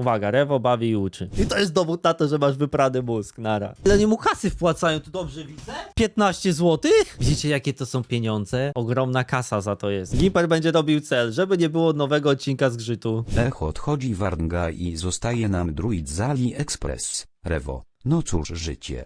Uwaga, Rewo bawi i uczy. I to jest dowód na to, że masz wyprany mózg, nara. Ile nie mu kasy wpłacają, to dobrze widzę? 15 zł? Widzicie, jakie to są pieniądze? Ogromna kasa za to jest. Gimper będzie robił cel, żeby nie było nowego odcinka zgrzytu. Ech odchodzi Warnga i zostaje nam druid z AliExpress. Rewo. No cóż życie.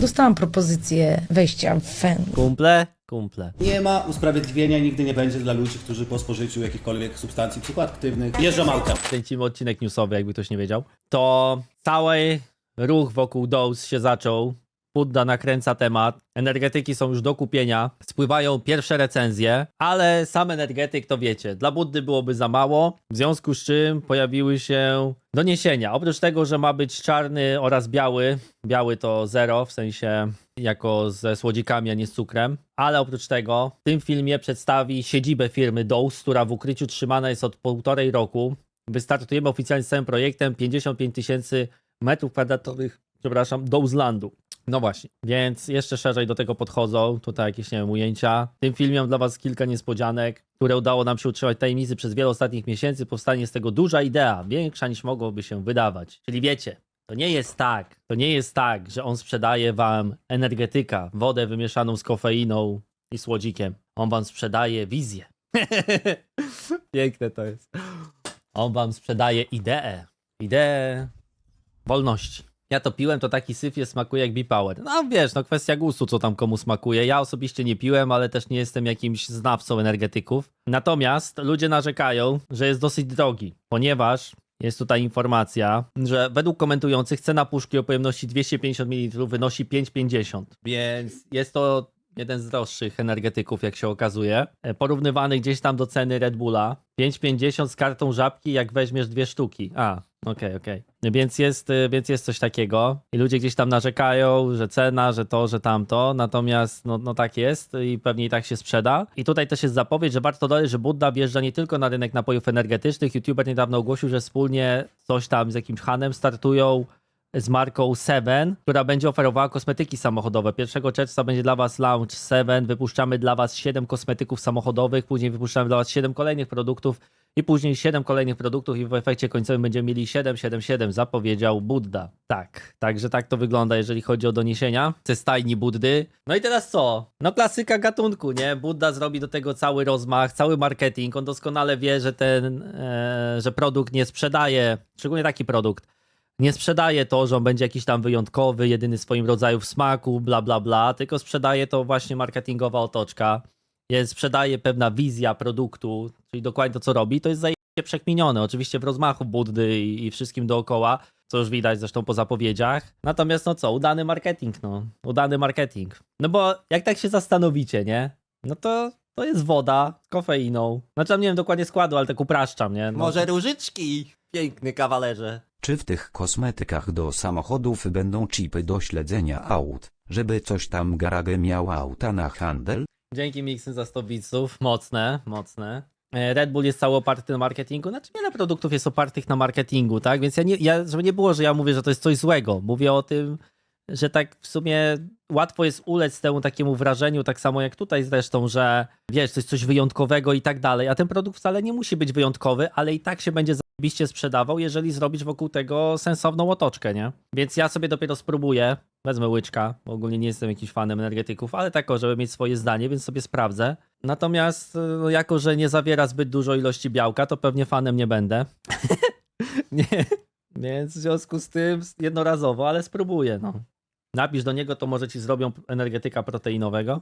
Dostałam propozycję wejścia w fen. Kumple? Kumple. Nie ma usprawiedliwienia, nigdy nie będzie dla ludzi, którzy po spożyciu jakichkolwiek substancji psychoaktywnych jeżdżą autem. kręcimy odcinek newsowy, jakby ktoś nie wiedział, to cały ruch wokół Dose się zaczął. Budda nakręca temat, energetyki są już do kupienia, spływają pierwsze recenzje, ale sam energetyk to wiecie, dla Buddy byłoby za mało, w związku z czym pojawiły się doniesienia. Oprócz tego, że ma być czarny oraz biały, biały to zero, w sensie jako ze słodzikami, a nie z cukrem, ale oprócz tego w tym filmie przedstawi siedzibę firmy Dose, która w ukryciu trzymana jest od półtorej roku. Wystartujemy oficjalnie z całym projektem 55 tysięcy metrów kwadratowych, przepraszam, Dozelandu. No właśnie, więc jeszcze szerzej do tego podchodzą. Tutaj jakieś, nie wiem, ujęcia. W tym filmie mam dla Was kilka niespodzianek, które udało nam się utrzymać tajemnicy przez wiele ostatnich miesięcy. Powstanie z tego duża idea, większa niż mogłoby się wydawać. Czyli wiecie, to nie jest tak, to nie jest tak, że on sprzedaje Wam energetyka, wodę wymieszaną z kofeiną i słodzikiem. On Wam sprzedaje wizję. Piękne to jest. On Wam sprzedaje ideę. Ideę wolności. Ja to piłem, to taki syf jest, smakuje jak B-Power. No wiesz, no kwestia gustu, co tam komu smakuje. Ja osobiście nie piłem, ale też nie jestem jakimś znawcą energetyków. Natomiast ludzie narzekają, że jest dosyć drogi, ponieważ jest tutaj informacja, że według komentujących cena puszki o pojemności 250 ml wynosi 5,50. Więc jest to jeden z droższych energetyków, jak się okazuje. E, Porównywany gdzieś tam do ceny Red Bulla. 5,50 z kartą żabki, jak weźmiesz dwie sztuki. A, okej, okej. Więc, jest, y, więc jest coś takiego. I ludzie gdzieś tam narzekają, że cena, że to, że tamto. Natomiast no, no tak jest i pewnie i tak się sprzeda. I tutaj też jest zapowiedź, że warto dodać, że Budda wjeżdża nie tylko na rynek napojów energetycznych. YouTuber niedawno ogłosił, że wspólnie coś tam z jakimś Hanem startują z marką Seven, która będzie oferowała kosmetyki samochodowe. 1 czerwca będzie dla Was launch Seven. Wypuszczamy dla Was 7 kosmetyków samochodowych, później wypuszczamy dla Was 7 kolejnych produktów i później 7 kolejnych produktów i w efekcie końcowym będziemy mieli 777, zapowiedział Budda. Tak, także tak to wygląda, jeżeli chodzi o doniesienia ze stajni Buddy. No i teraz co? No klasyka gatunku, nie? Budda zrobi do tego cały rozmach, cały marketing. On doskonale wie, że ten, e, że produkt nie sprzedaje, szczególnie taki produkt, nie sprzedaje to, że on będzie jakiś tam wyjątkowy, jedyny w swoim rodzaju w smaku, bla bla bla, tylko sprzedaje to właśnie marketingowa otoczka. Jest, sprzedaje pewna wizja produktu, czyli dokładnie to, co robi. To jest zajebiście przekminione. Oczywiście w rozmachu Buddy i, i wszystkim dookoła, co już widać zresztą po zapowiedziach. Natomiast no co, udany marketing, no. Udany marketing. No bo jak tak się zastanowicie, nie? No to to jest woda z kofeiną. Znaczy nie wiem dokładnie składu, ale tak upraszczam, nie? No. Może różyczki, piękny kawalerze. Czy w tych kosmetykach do samochodów będą chipy do śledzenia aut, żeby coś tam garage miał auta na handel? Dzięki Mixy za 100 bitsów. Mocne, mocne. E, Red Bull jest cały oparty na marketingu. Znaczy wiele produktów jest opartych na marketingu, tak? Więc ja nie, ja, żeby nie było, że ja mówię, że to jest coś złego. Mówię o tym, że tak w sumie łatwo jest ulec temu takiemu wrażeniu, tak samo jak tutaj zresztą, że wiesz, to jest coś wyjątkowego i tak dalej, a ten produkt wcale nie musi być wyjątkowy, ale i tak się będzie zajebiście sprzedawał, jeżeli zrobisz wokół tego sensowną otoczkę, nie? Więc ja sobie dopiero spróbuję, wezmę łyczka, bo ogólnie nie jestem jakimś fanem energetyków, ale tak, żeby mieć swoje zdanie, więc sobie sprawdzę. Natomiast no, jako, że nie zawiera zbyt dużo ilości białka, to pewnie fanem nie będę. nie. Więc w związku z tym jednorazowo, ale spróbuję, no. Napisz do niego, to może ci zrobią energetyka proteinowego.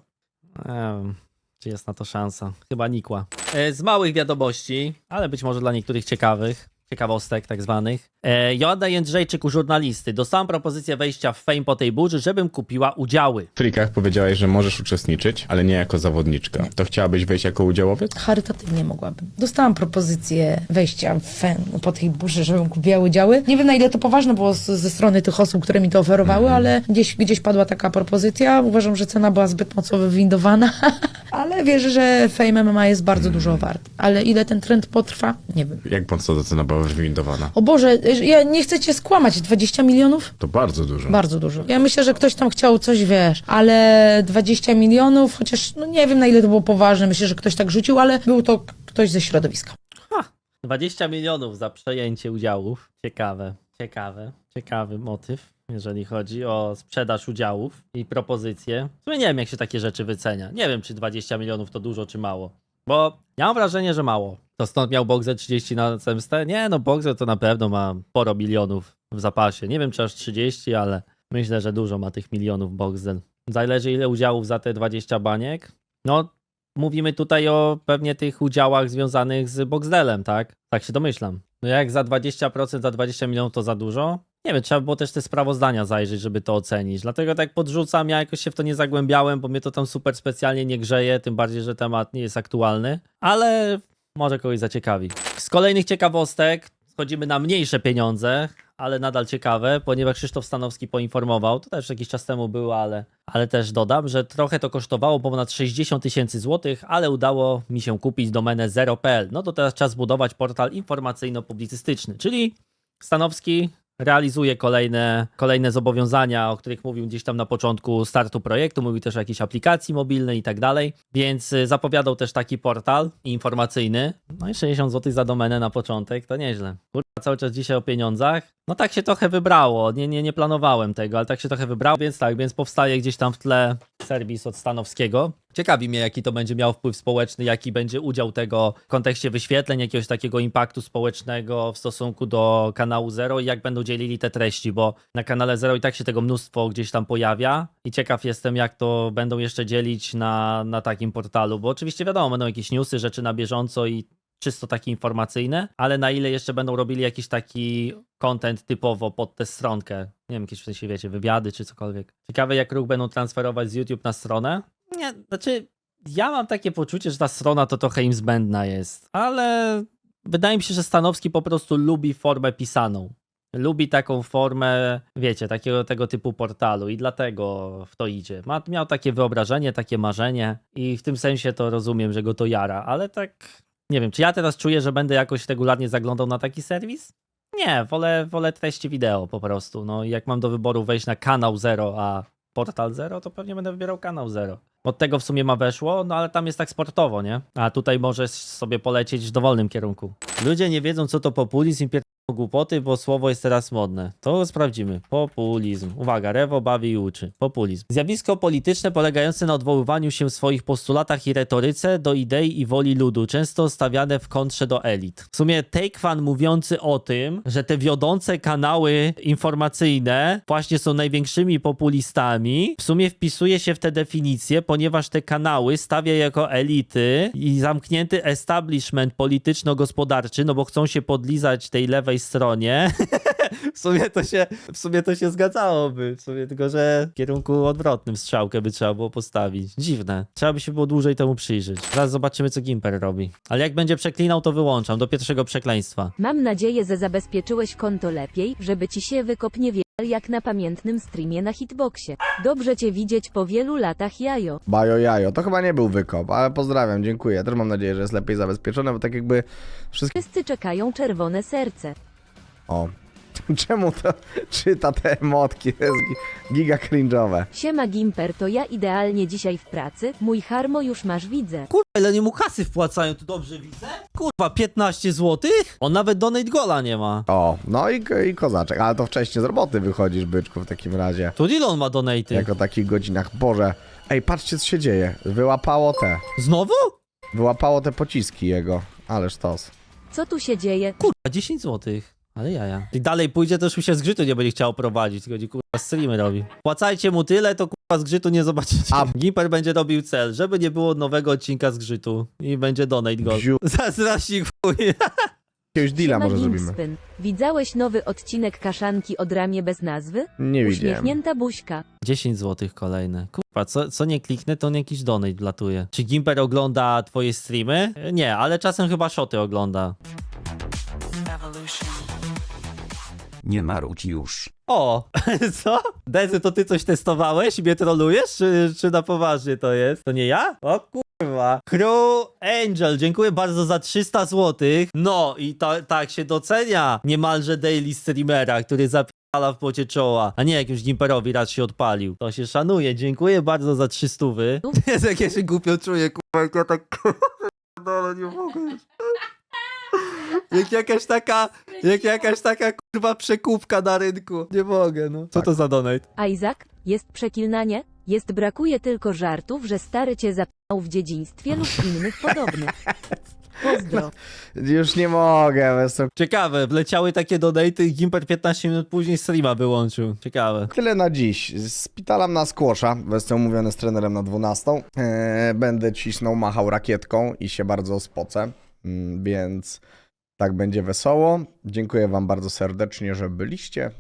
Wiem, czy jest na to szansa. Chyba nikła. E, z małych wiadomości, ale być może dla niektórych ciekawych, ciekawostek tak zwanych. E, Joanna Jędrzejczyk u żurnalisty. Dostałam propozycję wejścia w fame po tej burzy, żebym kupiła udziały. W frikach powiedziałeś, że możesz uczestniczyć, ale nie jako zawodniczka. To chciałabyś wejść jako udziałowiec? Charytatywnie mogłabym. Dostałam propozycję wejścia w fen po tej burzy, żebym kupiła udziały. Nie wiem na ile to poważne było z, ze strony tych osób, które mi to oferowały, ale gdzieś, gdzieś padła taka propozycja. Uważam, że cena była zbyt mocno wywindowana, ale wierzę, że Fame MMA jest bardzo dużo wart. Ale ile ten trend potrwa? Nie wiem. Jak mocno ta cena była wywindowana? O Boże, ja nie chcę cię skłamać. 20 milionów? To bardzo dużo. Bardzo dużo. Ja myślę, że ktoś tam chciał coś, wiesz, ale 20 milionów, chociaż no nie wiem na ile to było poważne, myślę, że ktoś tak rzucił, ale był to ktoś ze środowiska. 20 milionów za przejęcie udziałów. Ciekawe, ciekawe, ciekawy motyw, jeżeli chodzi o sprzedaż udziałów i propozycje. W sumie nie wiem, jak się takie rzeczy wycenia. Nie wiem, czy 20 milionów to dużo, czy mało. Bo ja mam wrażenie, że mało. To stąd miał Boxer 30 na zemstę? Nie, no Boxer to na pewno ma sporo milionów w zapasie. Nie wiem, czy aż 30, ale myślę, że dużo ma tych milionów Boxer. Zależy ile udziałów za te 20 baniek. No, mówimy tutaj o pewnie tych udziałach związanych z Boxdelem, tak? Tak się domyślam. No jak za 20%, za 20 milionów to za dużo? Nie wiem, trzeba było też te sprawozdania zajrzeć, żeby to ocenić. Dlatego tak podrzucam, ja jakoś się w to nie zagłębiałem, bo mnie to tam super specjalnie nie grzeje, tym bardziej, że temat nie jest aktualny, ale może kogoś zaciekawi. Z kolejnych ciekawostek schodzimy na mniejsze pieniądze, ale nadal ciekawe, ponieważ Krzysztof Stanowski poinformował, to też jakiś czas temu było, ale, ale też dodam, że trochę to kosztowało ponad 60 tysięcy złotych, ale udało mi się kupić domenę 0.pl. No to teraz czas budować portal informacyjno-publicystyczny, czyli Stanowski realizuje kolejne, kolejne zobowiązania, o których mówił gdzieś tam na początku startu projektu. Mówił też o jakiejś aplikacji mobilnej i tak dalej. Więc y, zapowiadał też taki portal informacyjny. No i 60 zł za domenę na początek, to nieźle. Kurwa, cały czas dzisiaj o pieniądzach. No tak się trochę wybrało. Nie, nie, nie planowałem tego, ale tak się trochę wybrało, więc tak, więc powstaje gdzieś tam w tle serwis od Stanowskiego. Ciekawi mnie, jaki to będzie miał wpływ społeczny, jaki będzie udział tego w kontekście wyświetleń, jakiegoś takiego impaktu społecznego w stosunku do kanału Zero i jak będą dzielili te treści, bo na kanale Zero i tak się tego mnóstwo gdzieś tam pojawia i ciekaw jestem, jak to będą jeszcze dzielić na, na takim portalu, bo oczywiście wiadomo, będą jakieś newsy, rzeczy na bieżąco i czysto takie informacyjne, ale na ile jeszcze będą robili jakiś taki content typowo pod tę stronkę, nie wiem, jakieś w sensie, wiecie, wywiady czy cokolwiek. Ciekawe, jak ruch będą transferować z YouTube na stronę. Nie, znaczy, ja mam takie poczucie, że ta strona to trochę im zbędna jest, ale wydaje mi się, że Stanowski po prostu lubi formę pisaną. Lubi taką formę, wiecie, takiego tego typu portalu i dlatego w to idzie. Ma, miał takie wyobrażenie, takie marzenie i w tym sensie to rozumiem, że go to jara, ale tak nie wiem, czy ja teraz czuję, że będę jakoś regularnie zaglądał na taki serwis? Nie, wolę, wolę treści wideo po prostu. No jak mam do wyboru wejść na kanał Zero, a portal Zero, to pewnie będę wybierał kanał Zero. Od tego w sumie ma weszło, no ale tam jest tak sportowo, nie? A tutaj możesz sobie polecieć w dowolnym kierunku. Ludzie nie wiedzą, co to populizm. Głupoty, bo słowo jest teraz modne. To sprawdzimy. Populizm. Uwaga, Rewo bawi i uczy. Populizm. Zjawisko polityczne polegające na odwoływaniu się w swoich postulatach i retoryce do idei i woli ludu, często stawiane w kontrze do elit. W sumie Takefan mówiący o tym, że te wiodące kanały informacyjne właśnie są największymi populistami, w sumie wpisuje się w tę definicję, ponieważ te kanały stawia jako elity i zamknięty establishment polityczno-gospodarczy, no bo chcą się podlizać tej lewej stronie. w sumie to się, w sumie to się zgadzałoby, w sumie tylko, że w kierunku odwrotnym strzałkę by trzeba było postawić. Dziwne. Trzeba by się było dłużej temu przyjrzeć. Zaraz zobaczymy, co Gimper robi. Ale jak będzie przeklinał, to wyłączam do pierwszego przekleństwa. Mam nadzieję, że zabezpieczyłeś konto lepiej, żeby ci się wykop nie wie jak na pamiętnym streamie na hitboxie. Dobrze cię widzieć po wielu latach jajo. Bajo jajo. To chyba nie był wykop, ale pozdrawiam, dziękuję. Też mam nadzieję, że jest lepiej zabezpieczone, bo tak jakby wszystkie... Wszyscy czekają czerwone serce. O. Czemu to czyta te emotki? To jest gi- giga cringe'owe. Siema Gimper, to ja idealnie dzisiaj w pracy. Mój harmo już masz widzę. Kurwa, ile nie mu kasy wpłacają, to dobrze widzę? Kurwa, 15 zł? On nawet donate gola nie ma. O, no i, i kozaczek. Ale to wcześniej z roboty wychodzisz, byczku, w takim razie. To ile on ma donaty? Jak o takich godzinach. Boże. Ej, patrzcie, co się dzieje. Wyłapało te. Znowu? Wyłapało te pociski jego. Ależ tos. Co tu się dzieje? Kurwa, 10 zł. Ale jaja. I dalej pójdzie, to już mi się zgrzytu nie będzie chciał prowadzić, tylko będzie kurwa streamy robi. Płacajcie mu tyle, to kurwa zgrzytu nie zobaczycie. A- Gimper będzie robił cel, żeby nie było nowego odcinka zgrzytu. I będzie donate go. Bziu. Zazdrości chuj. Jakiegoś deala może zrobimy. Gimspin. Widziałeś nowy odcinek kaszanki od ramię bez nazwy? Nie widziałem. Uśmiechnięta buźka. 10 zł kolejne. Kurwa, co, co nie kliknę, to on jakiś donate wlatuje. Czy Gimper ogląda twoje streamy? Nie, ale czasem chyba szoty ogląda. Nie marudź już. O, co? Dezy, to ty coś testowałeś i mnie trolujesz, czy, czy na poważnie to jest? To nie ja? O kurwa. Crew Angel, dziękuję bardzo za 300 zł. No i to, tak się docenia niemalże daily streamera, który zapierdala w pocie czoła, a nie jakimś Gimperowi raz się odpalił. To się szanuje, dziękuję bardzo za 300 wy. Jest jak ja się głupio czuję, kurwa, jak ja tak... No, nie mogę już. Jak jakaś taka, jak jakaś taka kurwa przekupka na rynku. Nie mogę, no. Co to za donate? Isaac, jest przekilnanie? Jest brakuje tylko żartów, że stary cię zapał w dzieciństwie lub innych podobnych. Pozdro. Już nie mogę, bez to Ciekawe, wleciały takie donaty i Gimper 15 minut później streama wyłączył. Ciekawe. Tyle na dziś. Spitalam na skłosza. Będę umówiony z trenerem na 12. Eee, będę cisnął, machał rakietką i się bardzo spocę. Mm, Więc tak będzie wesoło. Dziękuję Wam bardzo serdecznie, że byliście.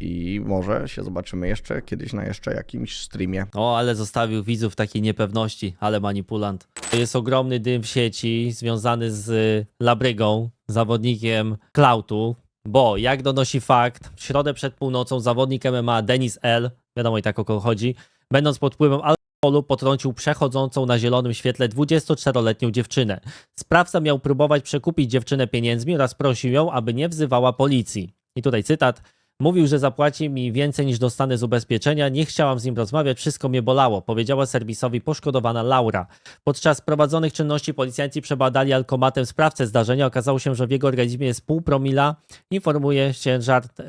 I może się zobaczymy jeszcze kiedyś na jeszcze jakimś streamie. O, ale zostawił widzów takiej niepewności, ale manipulant. Jest ogromny dym w sieci związany z Labrygą, zawodnikiem Klautu, bo jak donosi fakt, w środę przed północą zawodnik MMA Denis L., wiadomo i tak o kogo chodzi, będąc pod wpływem alkoholu potrącił przechodzącą na zielonym świetle 24-letnią dziewczynę. Sprawca miał próbować przekupić dziewczynę pieniędzmi oraz prosił ją, aby nie wzywała policji. I tutaj cytat. Mówił, że zapłaci mi więcej niż dostanę z ubezpieczenia. Nie chciałam z nim rozmawiać, wszystko mnie bolało, powiedziała serwisowi poszkodowana Laura. Podczas prowadzonych czynności policjanci przebadali alkomatem sprawcę zdarzenia. Okazało się, że w jego organizmie jest pół promila. Informuje się żart e,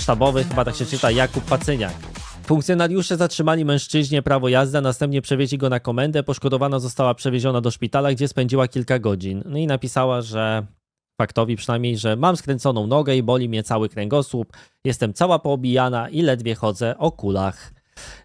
sztabowy, chyba tak się czyta, Jakub Pacyniak. Funkcjonariusze zatrzymali mężczyźnie prawo jazdy, a następnie przewieźli go na komendę. Poszkodowana została przewieziona do szpitala, gdzie spędziła kilka godzin. No i napisała, że faktowi przynajmniej, że mam skręconą nogę i boli mnie cały kręgosłup, jestem cała poobijana i ledwie chodzę o kulach.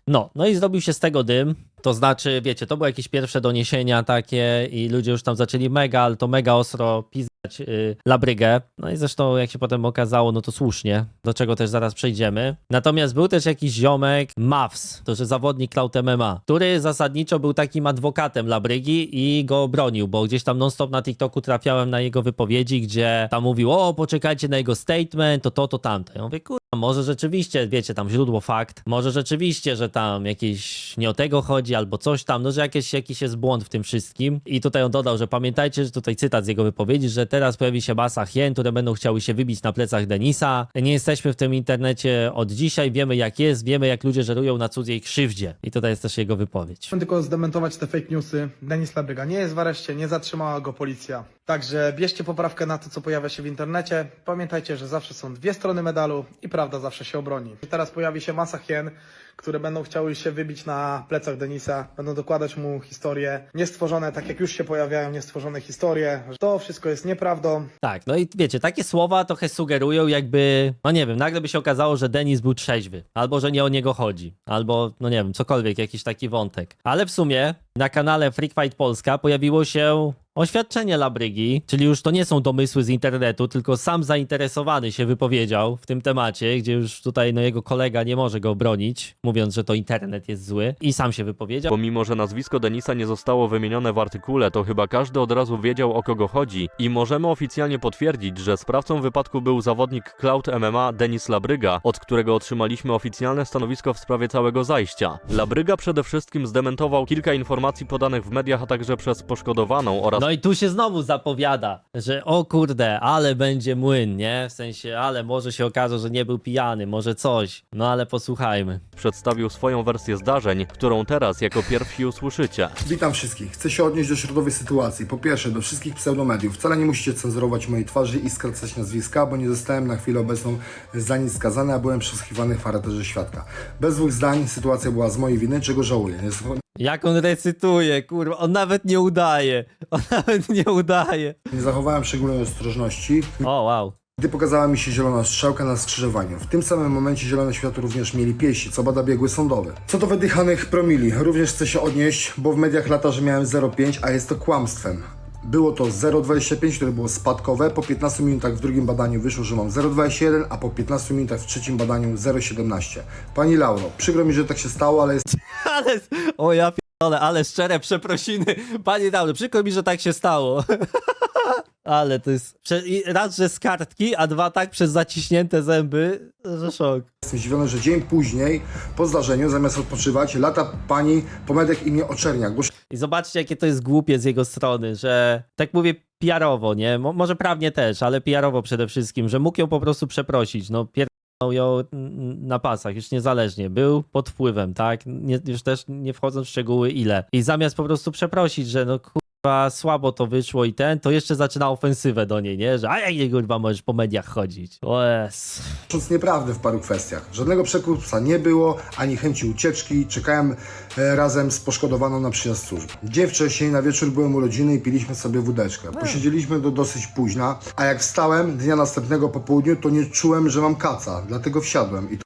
No, no i zrobił się z tego dym, to znaczy, wiecie, to były jakieś pierwsze doniesienia takie i ludzie już tam zaczęli mega, ale to mega ostro pizdać yy, Labrygę. No i zresztą, jak się potem okazało, no to słusznie, do czego też zaraz przejdziemy. Natomiast był też jakiś ziomek, Mavs, to że zawodnik Cloud MMA, który zasadniczo był takim adwokatem Labrygi i go bronił, bo gdzieś tam non-stop na TikToku trafiałem na jego wypowiedzi, gdzie tam mówił, o, poczekajcie na jego statement, to to, to tamto. Ja mówię, może rzeczywiście, wiecie, tam źródło fakt, może rzeczywiście, że tam jakieś nie o tego chodzi, albo coś tam, no że jakieś, jakiś jest błąd w tym wszystkim. I tutaj on dodał, że pamiętajcie, że tutaj cytat z jego wypowiedzi, że teraz pojawi się masa hien, które będą chciały się wybić na plecach Denisa. Nie jesteśmy w tym internecie od dzisiaj, wiemy jak jest, wiemy jak ludzie żerują na cudziej krzywdzie. I tutaj jest też jego wypowiedź. Chciałbym tylko zdementować te fake newsy. Denis Labryga nie jest w areszcie, nie zatrzymała go policja. Także bierzcie poprawkę na to, co pojawia się w internecie. Pamiętajcie, że zawsze są dwie strony medalu i prawda zawsze się obroni. Teraz pojawi się masa hien, które będą chciały się wybić na plecach Denisa, będą dokładać mu historie niestworzone, tak jak już się pojawiają niestworzone historie. że To wszystko jest nieprawdą. Tak, no i wiecie, takie słowa trochę sugerują jakby, no nie wiem, nagle by się okazało, że Denis był trzeźwy, albo że nie o niego chodzi, albo, no nie wiem, cokolwiek, jakiś taki wątek. Ale w sumie na kanale Freak Fight Polska pojawiło się oświadczenie Labrygi, czyli już to nie są domysły z internetu, tylko sam zainteresowany się wypowiedział w tym temacie, gdzie już tutaj no, jego kolega nie może go bronić, mówiąc, że to internet jest zły i sam się wypowiedział. Pomimo, że nazwisko Denisa nie zostało wymienione w artykule, to chyba każdy od razu wiedział o kogo chodzi i możemy oficjalnie potwierdzić, że sprawcą wypadku był zawodnik Cloud MMA Denis Labryga, od którego otrzymaliśmy oficjalne stanowisko w sprawie całego zajścia. Labryga przede wszystkim zdementował kilka informacji podanych w mediach, a także przez poszkodowaną oraz No i tu się znowu zapowiada, że o kurde, ale będzie młyn, nie? W sensie, ale może się okaże, że nie był pijany, może coś. No ale posłuchajmy. przedstawił swoją wersję zdarzeń, którą teraz jako pierwsi usłyszycie. Witam wszystkich. Chcę się odnieść do środowej sytuacji. Po pierwsze, do wszystkich pseudomediów. Wcale nie musicie cenzurować mojej twarzy i skracać nazwiska, bo nie zostałem na chwilę obecną za nic skazany, a byłem przesłuchiwany w charakterze świadka. Bez dwóch zdań, sytuacja była z mojej winy, czego żałuję. Nie, Jak on recytuje, kurwa, on nawet nie udaje. On nawet nie udaje. nie zachowałem szczególnej ostrożności, O, wow. gdy pokazała mi się zielona strzałka na skrzyżowaniu. W tym samym momencie zielone światło również mieli piesi, co bada biegły sądowe. Co do wydychanych promili, również chcę się odnieść, bo w mediach lata, że miałem 0,5, a jest to kłamstwem. Było to 0,25, które było spadkowe. Po 15 minutach w drugim badaniu wyszło, że mam 0,21, a po 15 minutach w trzecim badaniu 0,17. Pani Lauro, przykro mi, że tak się stało, ale jest Ale, o ja pierdolę, ale szczere przeprosiny. Panie Dawno, przykro mi, że tak się stało. Ale to jest, prze- i raz, że z kartki, a dwa tak przez zaciśnięte zęby, że szok. Jestem zdziwiony, że dzień później, po zdarzeniu, zamiast odpoczywać, lata pani po mediach i mnie oczernia. Głosi I zobaczcie, jakie to jest głupie z jego strony, że tak mówię PR-owo, nie? Mo- może prawnie też, ale PR-owo przede wszystkim, że mógł ją po prostu przeprosić. No, pierdolą ją na pasach, już niezależnie. Był pod wpływem, tak? Nie, już też nie wchodząc w szczegóły ile. I zamiast po prostu przeprosić, że no kurwa, słabo to wyszło i ten, to jeszcze zaczyna ofensywę do niej, nie? Że a jak nie kurwa możesz po mediach chodzić. O jest. Nieprawdę w paru kwestiach. Żadnego przekupstwa nie było, ani chęci ucieczki. Czekałem e, razem z poszkodowaną na przyjazd służby. Dzień wcześniej na wieczór byłem u rodziny i piliśmy sobie wódeczkę. Posiedzieliśmy do dosyć późna, a jak wstałem dnia następnego po południu, to nie czułem, że mam kaca. Dlatego wsiadłem i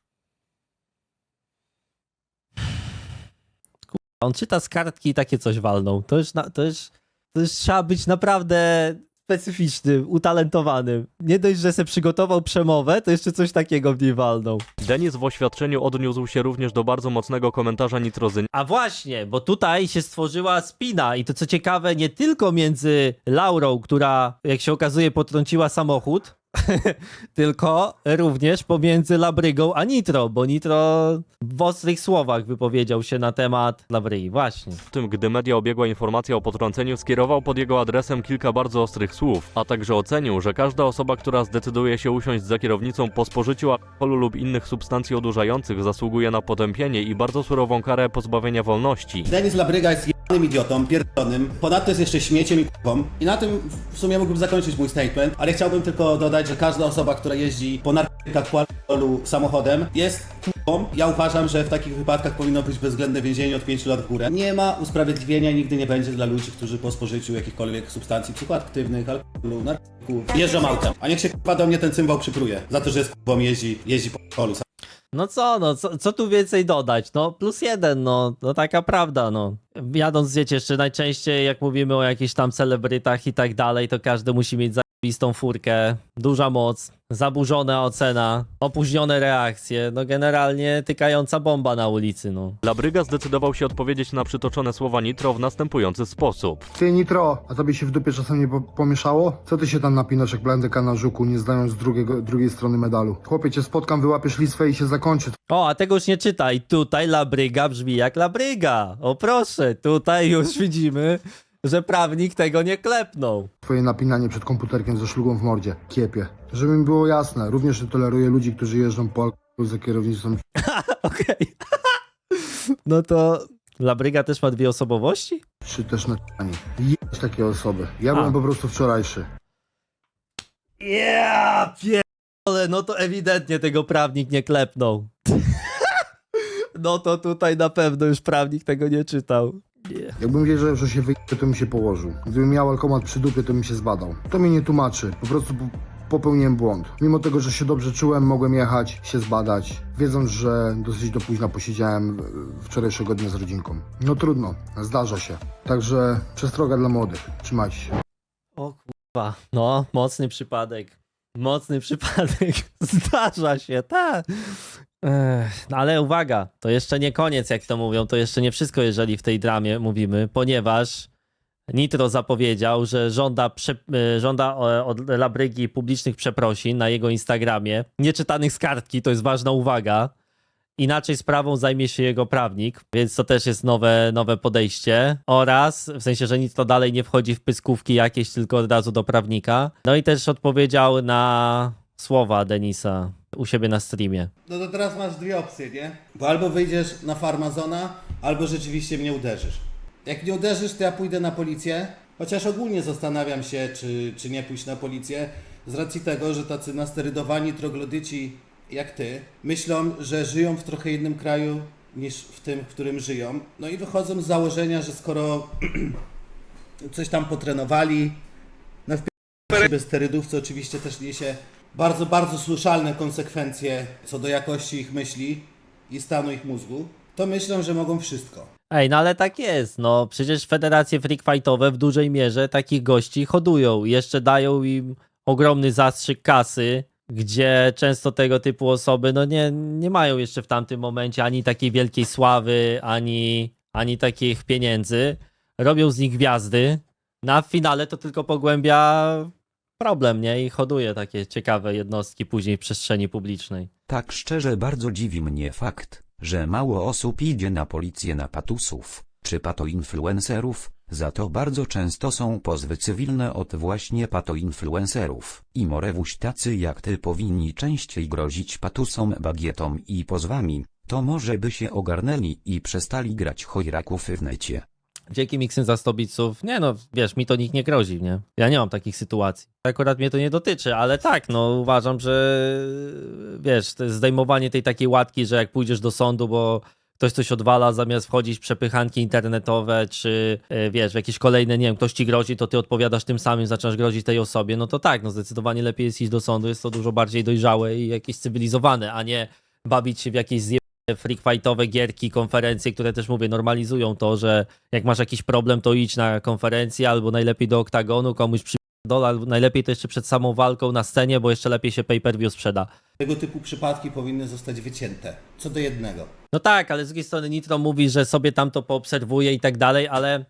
On czyta z kartki i takie coś walną. To już, na, to już, to już trzeba być naprawdę specyficznym, utalentowanym. Nie dość, że se przygotował przemowę, to jeszcze coś takiego w niej walną. Denis w oświadczeniu odniósł się również do bardzo mocnego komentarza Nitrozyni, A właśnie, bo tutaj się stworzyła spina i to co ciekawe, nie tylko między Laurą, która jak się okazuje potrąciła samochód, tylko również pomiędzy Labrygą a Nitro, bo Nitro w ostrych słowach wypowiedział się na temat Labrygi, właśnie. w tym gdy media obiegła informacja o potrąceniu, skierował pod jego adresem kilka bardzo ostrych słów, a także ocenił, że każda osoba, która zdecyduje się usiąść za kierownicą po spożyciu alkoholu lub innych substancji odurzających zasługuje na potępienie i bardzo surową karę pozbawienia wolności. Denis Labryga jest jebanym idiotą, pierdolonym. Ponadto jest jeszcze śmieciem i k***ą. I na tym w sumie mógłbym zakończyć mój statement, ale chciałbym tylko dodać, że każda osoba, która jeździ po narkotykach, samochodem jest k***ą. Ja uważam, że w takich wypadkach powinno być bezwzględne więzienie od 5 lat w górę. Nie ma usprawiedliwienia, nigdy nie będzie dla ludzi, którzy po spożyciu jakichkolwiek substancji psychoaktywnych, alkoholu, narkotyków jeżdżą autem. A niech się k***a do mnie ten cymbał przypruje. Za to, że jest k***ą jeździ, jeździ po alkoholu No co, no, co, co tu więcej dodać? No, plus jeden, no, no taka prawda, no. Jadąc, wiecie, jeszcze najczęściej jak mówimy o jakichś tam celebrytach i tak dalej, to każdy musi mieć zajebistą furkę, duża moc, zaburzona ocena, opóźnione reakcje, no generalnie tykająca bomba na ulicy, no. Labryga zdecydował się odpowiedzieć na przytoczone słowa Nitro w następujący sposób. Ty Nitro, a tobie się w dupie czasem nie po- pomieszało? Co ty się tam napinasz jak blandyka na żuku, nie znając drugiego, drugiej strony medalu? Chłopie, cię spotkam, wyłapiesz listwę i się zakończy O, a tego już nie czytaj. Tutaj labryga brzmi jak labryga. O proszę, tutaj już widzimy, że prawnik tego nie klepnął. twoje napinanie przed komputerkiem ze szlugą w mordzie. Kiepie. Żeby mi było jasne, również nie toleruję ludzi, którzy jeżdżą po alkoholu za kierownicą Okej. No to labryga też ma dwie osobowości? czy też na. Jebać takie osoby. Ja byłem po prostu wczorajszy. Ja pierdolę, no to ewidentnie tego prawnik nie klepnął. No to tutaj na pewno już prawnik tego nie czytał. Jakbym wiedział, że się wyjdzie, to bym się położył. Gdybym miał alkomat przy dupie, to bym się zbadał. To mnie nie tłumaczy. Po prostu po- popełniłem błąd. Mimo tego, że się dobrze czułem, mogłem jechać, się zbadać, wiedząc, że dosyć do późna posiedziałem wczorajszego dnia z rodzinką. No trudno, zdarza się. Także przestroga dla młodych. Trzymajcie się. O kurwa, no mocny przypadek. Mocny przypadek. Zdarza się, tak. No ale uwaga, to jeszcze nie koniec, jak to mówią, to jeszcze nie wszystko, jeżeli w tej dramie mówimy, ponieważ Nitro zapowiedział, że żąda, prze, e, żąda e, od Labrygi publicznych przeprosin na jego Instagramie, nieczytanych z kartki, to jest ważna uwaga. Inaczej sprawą zajmie się jego prawnik, więc to też jest nowe, nowe podejście. Oraz, w sensie, że nic to dalej nie wchodzi w pyskówki jakieś, tylko od razu do prawnika. No i też odpowiedział na słowa Denisa u siebie na streamie. No to teraz masz dwie opcje, nie? Bo albo wyjdziesz na farmazona, albo rzeczywiście mnie uderzysz. Jak nie uderzysz, to ja pójdę na policję. Chociaż ogólnie zastanawiam się, czy, czy nie pójść na policję, z racji tego, że tacy nasterydowani troglodyci jak ty myślą, że żyją w trochę innym kraju niż w tym, w którym żyją. No i wychodzą z założenia, że skoro coś tam potrenowali, na bez sterydów, co oczywiście też niesie bardzo, bardzo słyszalne konsekwencje co do jakości ich myśli i stanu ich mózgu, to myślą, że mogą wszystko. Ej, no ale tak jest, no przecież federacje freak fightowe w dużej mierze takich gości hodują. Jeszcze dają im ogromny zastrzyk kasy, gdzie często tego typu osoby no nie, nie mają jeszcze w tamtym momencie ani takiej wielkiej sławy, ani, ani takich pieniędzy. Robią z nich gwiazdy. Na finale to tylko pogłębia problem, nie? I hoduje takie ciekawe jednostki później w przestrzeni publicznej. Tak szczerze bardzo dziwi mnie fakt, że mało osób idzie na policję na patusów, czy patoinfluencerów, za to bardzo często są pozwy cywilne od właśnie patoinfluencerów. I morewuś tacy jak ty powinni częściej grozić patusom bagietą i pozwami, to może by się ogarnęli i przestali grać chojraków w necie. Dzięki miksy za 100 biców. Nie no, wiesz, mi to nikt nie grozi, nie? Ja nie mam takich sytuacji. Akurat mnie to nie dotyczy, ale tak, no uważam, że wiesz, zdejmowanie tej takiej łatki, że jak pójdziesz do sądu, bo ktoś coś odwala, zamiast wchodzić w przepychanki internetowe, czy e, wiesz, w jakieś kolejne, nie wiem, ktoś ci grozi, to ty odpowiadasz tym samym, zaczynasz grozić tej osobie, no to tak, no zdecydowanie lepiej jest iść do sądu, jest to dużo bardziej dojrzałe i jakieś cywilizowane, a nie bawić się w jakieś zje freakfightowe gierki, konferencje, które też mówię, normalizują to, że jak masz jakiś problem, to idź na konferencję albo najlepiej do oktagonu, komuś przypierdol, albo najlepiej to jeszcze przed samą walką na scenie, bo jeszcze lepiej się pay-per-view sprzeda. Tego typu przypadki powinny zostać wycięte. Co do jednego. No tak, ale z drugiej strony Nitro mówi, że sobie tam to poobserwuje i tak dalej, ale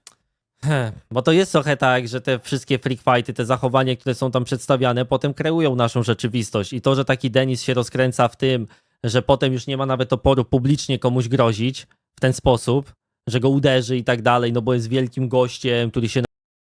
Heh, bo to jest trochę tak, że te wszystkie freak fighty, te zachowania, które są tam przedstawiane, potem kreują naszą rzeczywistość. I to, że taki Denis się rozkręca w tym, że potem już nie ma nawet oporu publicznie komuś grozić w ten sposób, że go uderzy i tak dalej, no bo jest wielkim gościem, który się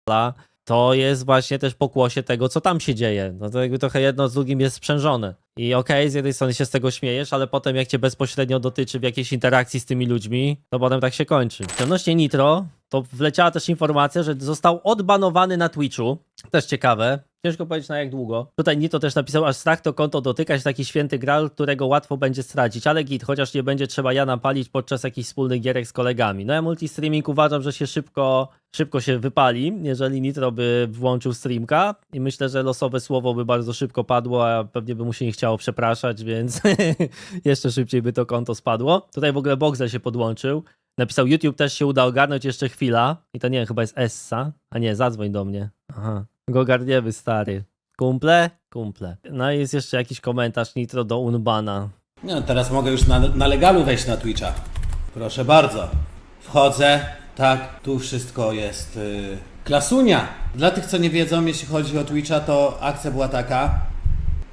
na to jest właśnie też pokłosie tego, co tam się dzieje. No to jakby trochę jedno z drugim jest sprzężone. I okej, z jednej strony się z tego śmiejesz, ale potem jak cię bezpośrednio dotyczy w jakiejś interakcji z tymi ludźmi, to potem tak się kończy. Odnośnie Nitro, to wleciała też informacja, że został odbanowany na Twitchu. Też ciekawe. Ciężko powiedzieć na jak długo. Tutaj Nito też napisał, aż strach to konto dotykać taki święty gral, którego łatwo będzie stracić, ale git, chociaż nie będzie trzeba ja napalić podczas jakichś wspólnych gierek z kolegami. No ja multistreaming uważam, że się szybko, szybko się wypali, jeżeli Nitro by włączył streamka i myślę, że losowe słowo by bardzo szybko padło, a pewnie by mu się nie chciało przepraszać, więc jeszcze szybciej by to konto spadło. Tutaj w ogóle Boxer się podłączył. Napisał, YouTube też się uda ogarnąć jeszcze chwila. I to nie wiem, chyba jest Essa. A nie, zadzwoń do mnie. Aha. Go ogarniemy, stary. Kumple? Kumple. No i jest jeszcze jakiś komentarz Nitro do Unbana. No, teraz mogę już na, na legalu wejść na Twitcha. Proszę bardzo. Wchodzę. Tak, tu wszystko jest yy, klasunia. Dla tych, co nie wiedzą, jeśli chodzi o Twitcha, to akcja była taka,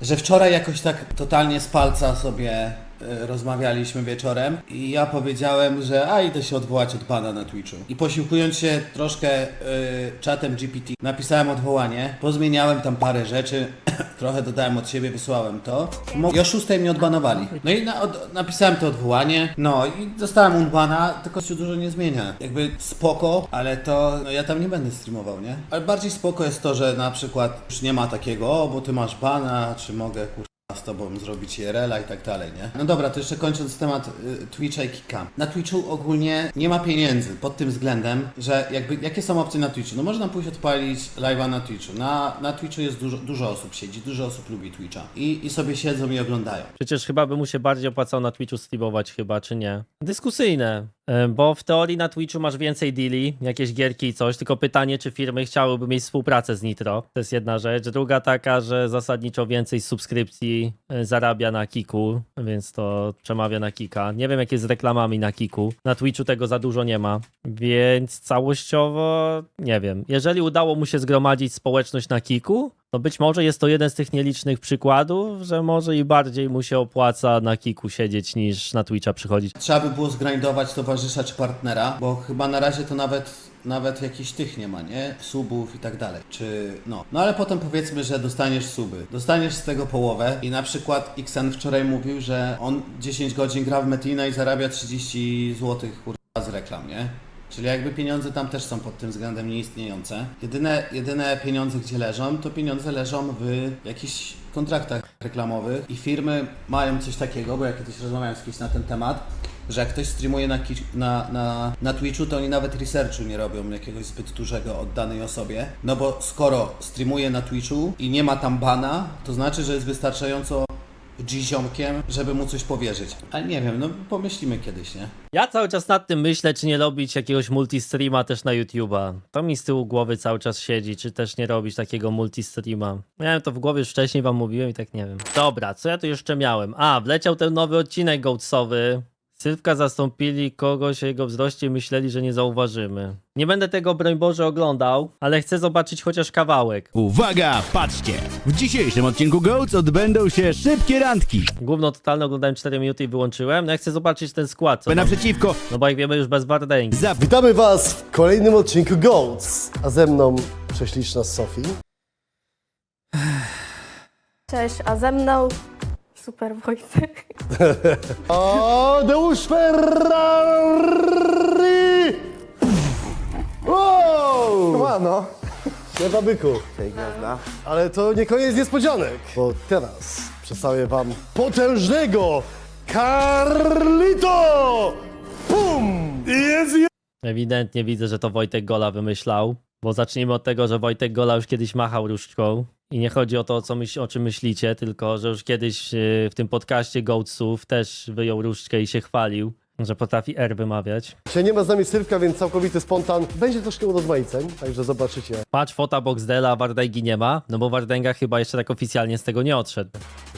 że wczoraj jakoś tak totalnie z palca sobie rozmawialiśmy wieczorem i ja powiedziałem, że a idę się odwołać od pana na Twitchu. I posiłkując się troszkę y, czatem GPT, napisałem odwołanie, pozmieniałem tam parę rzeczy, trochę dodałem od siebie, wysłałem to Mo- i o 6 mnie odbanowali. No i na, od, napisałem to odwołanie, no i dostałem unbana, tylko się dużo nie zmienia. Jakby spoko, ale to no ja tam nie będę streamował, nie? Ale bardziej spoko jest to, że na przykład już nie ma takiego, o bo ty masz bana, czy mogę kur z tobą zrobić IRL-a i tak dalej, nie? No dobra, to jeszcze kończąc temat y, Twitcha i Kika. Na Twitchu ogólnie nie ma pieniędzy pod tym względem, że jakby, jakie są opcje na Twitchu? No można pójść odpalić live'a na Twitchu. Na, na Twitchu jest dużo, dużo osób siedzi, dużo osób lubi Twitcha i, i sobie siedzą i oglądają. Przecież chyba by mu się bardziej opłacało na Twitchu streamować chyba, czy nie? Dyskusyjne. E, Bo w teorii na Twitchu masz więcej deali, jakieś gierki i coś, tylko pytanie, czy firmy chciałyby mieć współpracę z Nitro. To jest jedna rzecz. Druga taka, że zasadniczo więcej subskrypcji e, zarabia na Kiku, więc to przemawia na Kika. Nie wiem, jak jest z reklamami na Kiku. Na Twitchu tego za dużo nie ma, więc całościowo nie wiem. Jeżeli udało mu się zgromadzić społeczność na Kiku, to być może jest to jeden z tych nielicznych przykładów, że może i bardziej mu się opłaca na Kiku siedzieć niż na Twitcha przychodzić. Trzeba by było zgrindować towarzysza czy partnera, bo chyba na razie to nawet nawet jakichś tych nie ma, nie? Subów i tak dalej. Czy no. No ale potem powiedzmy, że dostaniesz suby. Dostaniesz z tego połowę i na przykład Xen wczoraj mówił, że on 10 godzin gra w Metina i zarabia 30 zł kurwa z reklam, nie? Czyli jakby pieniądze tam też są pod tym względem nieistniejące. Jedyne, jedyne pieniądze, gdzie leżą, to pieniądze leżą w jakichś kontraktach reklamowych i firmy mają coś takiego, bo ja kiedyś rozmawiałem z kimś na ten temat, że jak ktoś streamuje na, na, na, na Twitchu, to oni nawet researchu nie robią jakiegoś zbyt dużego od danej osobie. No bo skoro streamuje na Twitchu i nie ma tam bana, to znaczy, że jest wystarczająco G-ziomkiem, żeby mu coś powierzyć. Ale nie wiem, no pomyślimy kiedyś, nie? Ja cały czas nad tym myślę, czy nie robić jakiegoś multistreama też na YouTube'a. To mi z tyłu głowy cały czas siedzi, czy też nie robić takiego multistreama. Miałem to w głowie już wcześniej, wam mówiłem i tak nie wiem. Dobra, co ja tu jeszcze miałem? A, wleciał ten nowy odcinek Goatsowy. Sylwka zastąpili kogoś o jego wzroście i myśleli, że nie zauważymy. Nie będę tego, broń Boże, oglądał, ale chcę zobaczyć chociaż kawałek. Uwaga, patrzcie! W dzisiejszym odcinku GOATS odbędą się szybkie randki. Główno totalne oglądałem 4 minuty i wyłączyłem. No ja chcę zobaczyć ten skład. Co tam. Naprzeciwko No bo jak wiemy już bez Wardęgi. za Witamy Was w kolejnym odcinku GOATS, a ze mną prześliczna Sofii. Cześć, a ze mną Super Wojtek. O, Deusz Ferrari! A, no. Siema byku. Ale to nie koniec niespodzianek, bo teraz przedstawię wam potężnego Carlito! Pum! Jest Ewidentnie widzę, że to Wojtek Gola wymyślał, bo zacznijmy od tego, że Wojtek Gola już kiedyś machał różdżką i nie chodzi o to, co myśl, o czym myślicie, tylko że już kiedyś yy, w tym podcaście Goatsów też wyjął różdżkę i się chwalił, że potrafi R wymawiać. Dzisiaj nie ma z nami Sylwka, więc całkowity spontan. Będzie troszkę urozmaiceń, także zobaczycie, Patrz, fota Boxdela, a Wardęgi nie ma, no bo Wardęga chyba jeszcze tak oficjalnie z tego nie odszedł.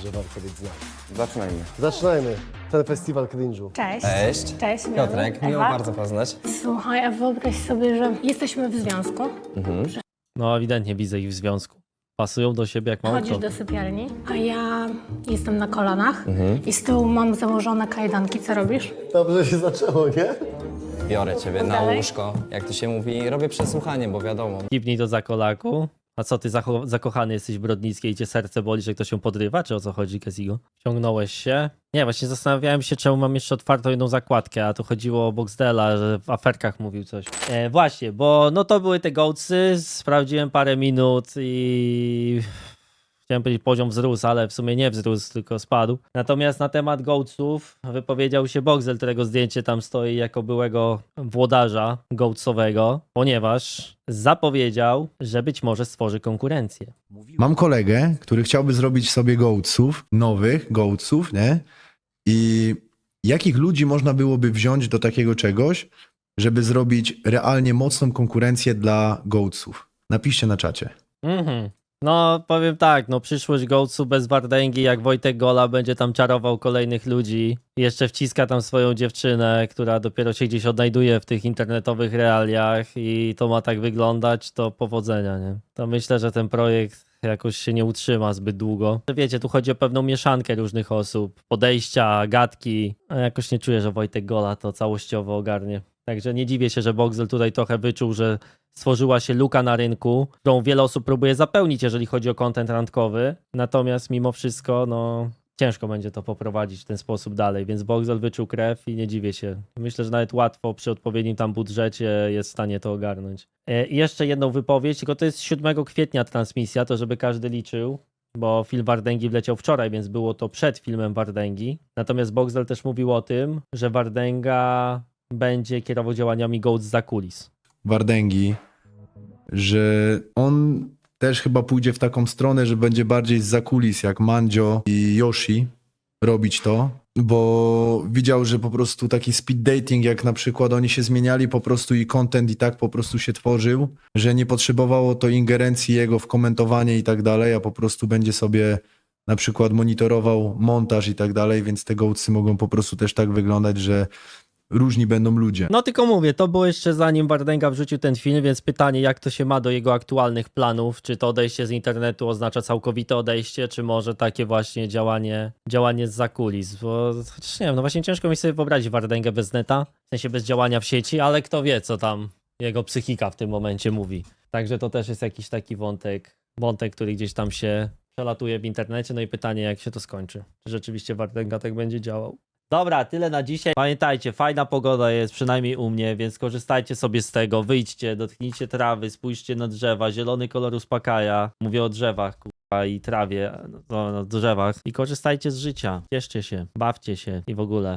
że warto być z nami. Zaczynajmy. Zaczynajmy ten festiwal cringe'u. Cześć. Cześć. Cześć, Piotrek, miło Ewa. bardzo poznać. Słuchaj, a wyobraź sobie, że jesteśmy w związku, No ewidentnie widzę ich w związku. Pasują do siebie jak małe chodzisz do sypialni, a ja jestem na kolanach Mhm. i z tyłu mam założone kajdanki. Co robisz? Dobrze się zaczęło, nie? Biorę ciebie na Dalej. łóżko, jak to się mówi, robię przesłuchanie, bo wiadomo. Kipnij do zakolaku. A co, ty zakochany jesteś w Brodnickiej i cię serce boli, że ktoś się podrywa? Czy o co chodzi, Kesigo? Ciągnąłeś się? Nie, właśnie zastanawiałem się, czemu mam jeszcze otwartą jedną zakładkę, a tu chodziło o Boxdela, że w aferkach mówił coś. E, właśnie, bo no to były te gołcy, sprawdziłem parę minut i... Chciałem powiedzieć poziom wzrósł, ale w sumie nie wzrósł, tylko spadł. Natomiast na temat gołców wypowiedział się Boxel, którego zdjęcie tam stoi jako byłego włodarza gołcowego, ponieważ zapowiedział, że być może stworzy konkurencję. Mam kolegę, który chciałby zrobić sobie gołców, nowych gołców, nie? I jakich ludzi można byłoby wziąć do takiego czegoś, żeby zrobić realnie mocną konkurencję dla gołców? Napiszcie na czacie. Mhm. No, powiem tak, no przyszłość Gołcu bez Wardęgi, jak Wojtek Gola będzie tam czarował kolejnych ludzi, jeszcze wciska tam swoją dziewczynę, która dopiero się gdzieś odnajduje w tych internetowych realiach i to ma tak wyglądać, to powodzenia, nie? To myślę, że ten projekt jakoś się nie utrzyma zbyt długo. Wiecie, tu chodzi o pewną mieszankę różnych osób, podejścia, gadki, a jakoś nie czuję, że Wojtek Gola to całościowo ogarnie. Także nie dziwię się, że Boxel tutaj trochę wyczuł, że stworzyła się luka na rynku, którą wiele osób próbuje zapełnić, jeżeli chodzi o content randkowy. Natomiast mimo wszystko, no ciężko będzie to poprowadzić w ten sposób dalej, więc Boxel wyczuł krew i nie dziwię się. Myślę, że nawet łatwo przy odpowiednim tam budżecie jest w stanie to ogarnąć. E, I jeszcze jedną wypowiedź, tylko to jest 7 kwietnia transmisja, to żeby każdy liczył. Bo film Wardęgi wleciał wczoraj, więc było to przed filmem Wardęgi. Natomiast Boxel też mówił o tym, że Wardęga będzie kierował działaniami Goats za kulis. Wardęgi, że on też chyba pójdzie w taką stronę, że będzie bardziej z kulis jak Mandzio i Yoshi robić to, bo widział, że po prostu taki speed dating, jak na przykład oni się zmieniali po prostu i content i tak po prostu się tworzył, że nie potrzebowało to ingerencji jego w komentowanie i tak dalej, a po prostu będzie sobie na przykład monitorował montaż i tak dalej, więc te gołcy mogą po prostu też tak wyglądać, że różni będą ludzie. No tylko mówię, to było jeszcze zanim Wardęga wrzucił ten film, więc pytanie, jak to się ma do jego aktualnych planów? Czy to odejście z internetu oznacza całkowite odejście, czy może takie właśnie działanie, działanie z zakulis? Bo chociaż nie wiem, no właśnie ciężko mi sobie wyobrazić Wardęgę bez neta, w sensie bez działania w sieci, ale kto wie, co tam jego psychika w tym momencie mówi. Także to też jest jakiś taki wątek, wątek, który gdzieś tam się przelatuje w internecie, no i pytanie, jak się to skończy. Czy rzeczywiście Wardęga tak będzie działał? Dobra, tyle na dzisiaj. Pamiętajcie, fajna pogoda jest, przynajmniej u mnie, więc korzystajcie sobie z tego. Wyjdźcie, dotknijcie trawy, spójrzcie na drzewa. Zielony kolor uspokaja. Mówię o drzewach, kurwa, i trawie, no, no, drzewach. I korzystajcie z życia. Cieszcie się, bawcie się i w ogóle.